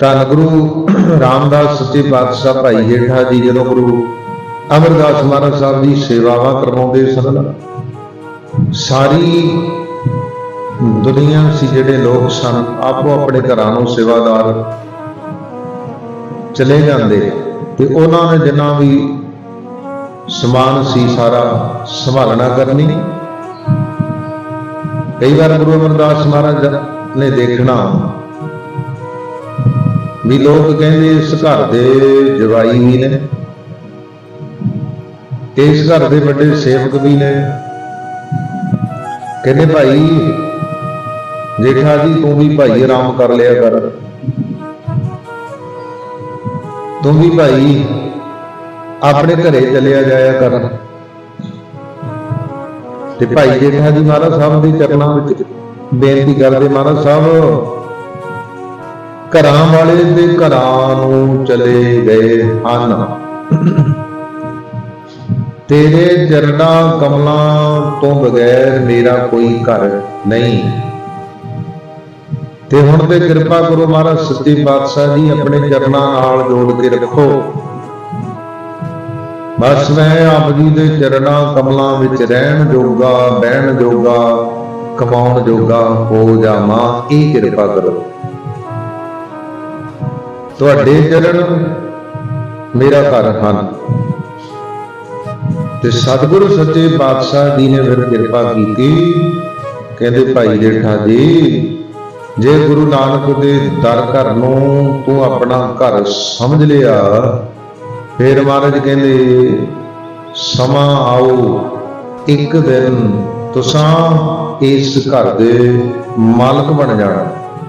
ਧੰਨ ਗੁਰੂ ਰਾਮਦਾਸ ਸੱਚੇ ਪਾਤਸ਼ਾਹ ਭਾਈ ਜੇਠਾ ਜੀ ਜਦੋਂ ਗੁਰੂ ਅਮਰਦਾਸ ਮਹਾਰਾਜ ਸਾਹਿਬ ਦੀ ਸੇਵਾਵਾਂ ਕਰਵਾਉਂਦੇ ਸਨ, ਸਾਰੀ ਦੁਨੀਆ ਸੀ ਜਿਹੜੇ ਲੋਕ ਸਨ, ਆਪੋ ਆਪਣੇ ਘਰਾਂ ਨੂੰ ਸੇਵਾਦਾਰ ਚਲੇ ਜਾਂਦੇ ਤੇ ਉਹਨਾਂ ਨੇ ਜਿੰਨਾ ਵੀ ਸਮਾਨ ਸੀ ਸਾਰਾ ਸੰਭਾਲਣਾ ਕਰਨੀ। ਕਈ ਵਾਰ ਗੁਰੂ ਅਮਰਦਾਸ ਮਹਾਰਾਜ ਨੇ ਦੇਖਣਾ ਵੀ ਲੋਕ ਕਹਿੰਦੇ ਇਸ ਘਰ ਦੇ ਜਵਾਈ ਵੀ ਨੇ ਇਸ ਘਰ ਦੇ ਵੱਡੇ ਸੇਵਕ ਵੀ ਨੇ। ਕਹਿੰਦੇ ਭਾਈ, ਜੇਠਾ ਜੀ, ਤੂੰ ਵੀ ਭਾਈ ਆਰਾਮ ਕਰ ਲਿਆ ਕਰ। ਤੂੰ ਵੀ ਭਾਈ ਆਪਣੇ ਘਰੇ ਚਲਿਆ ਜਾਇਆ ਕਰ। ਤੇ ਭਾਈ ਜੇਠਾ ਜੀ ਮਹਾਰਾਜ ਸਾਹਿਬ ਦੇ ਚਰਨਾਂ ਵਿੱਚ ਬੇਨਤੀ ਕਰਦੇ, ਮਹਾਰਾਜ ਸਾਹਿਬ ਘਰਾਂ ਵਾਲੇ ਦੇ ਘਰਾਂ ਨੂੰ ਚਲੇ ਗਏ ਹਨ। ਤੇਰੇ ਚਰਨਾਂ ਕਮਲਾਂ ਤੋਂ ਬਗੈਰ ਮੇਰਾ ਕੋਈ ਘਰ ਨਹੀਂ। ਤੇ ਹੁਣ ਤੇ ਕਿਰਪਾ ਕਰੋ ਮਹਾਰਾਜ, ਸੱਚੇ ਪਾਤਸ਼ਾਹ ਜੀ, ਆਪਣੇ ਚਰਨਾਂ ਨਾਲ ਜੋੜ ਕੇ ਰੱਖੋ। ਬਸ ਮੈਂ ਆਪ ਜੀ ਦੇ ਚਰਨਾਂ ਕਮਲਾਂ ਵਿੱਚ ਰਹਿਣ ਜੋਗਾ, ਬਹਿਣ ਜੋਗਾ, ਕਮਾਉਣ ਜੋਗਾ ਹੋ ਜਾਵਾਂ, ਇਹ ਕਿਰਪਾ ਕਰੋ। ਤੁਹਾਡੇ ਚਰਨ ਮੇਰਾ ਘਰ ਹਨ। ਤੇ ਸਤਿਗੁਰੂ ਸੱਚੇ ਪਾਤਸ਼ਾਹ ਜੀ ਨੇ ਫਿਰ ਕਿਰਪਾ ਕੀਤੀ। ਕਹਿੰਦੇ, ਭਾਈ ਜੇਠਾ ਜੀ, ਜੇ ਗੁਰੂ ਨਾਨਕ ਦੇ ਦਰ ਘਰ ਨੂੰ ਤੂੰ ਆਪਣਾ ਘਰ ਸਮਝ ਲਿਆ, ਫਿਰ ਮਹਾਰਾਜ ਕਹਿੰਦੇ, ਸਮਾਂ ਆਓ, ਇੱਕ ਦਿਨ ਤੁਸਾਂ ਇਸ ਘਰ ਦੇ ਮਾਲਕ ਬਣ ਜਾਣਾ।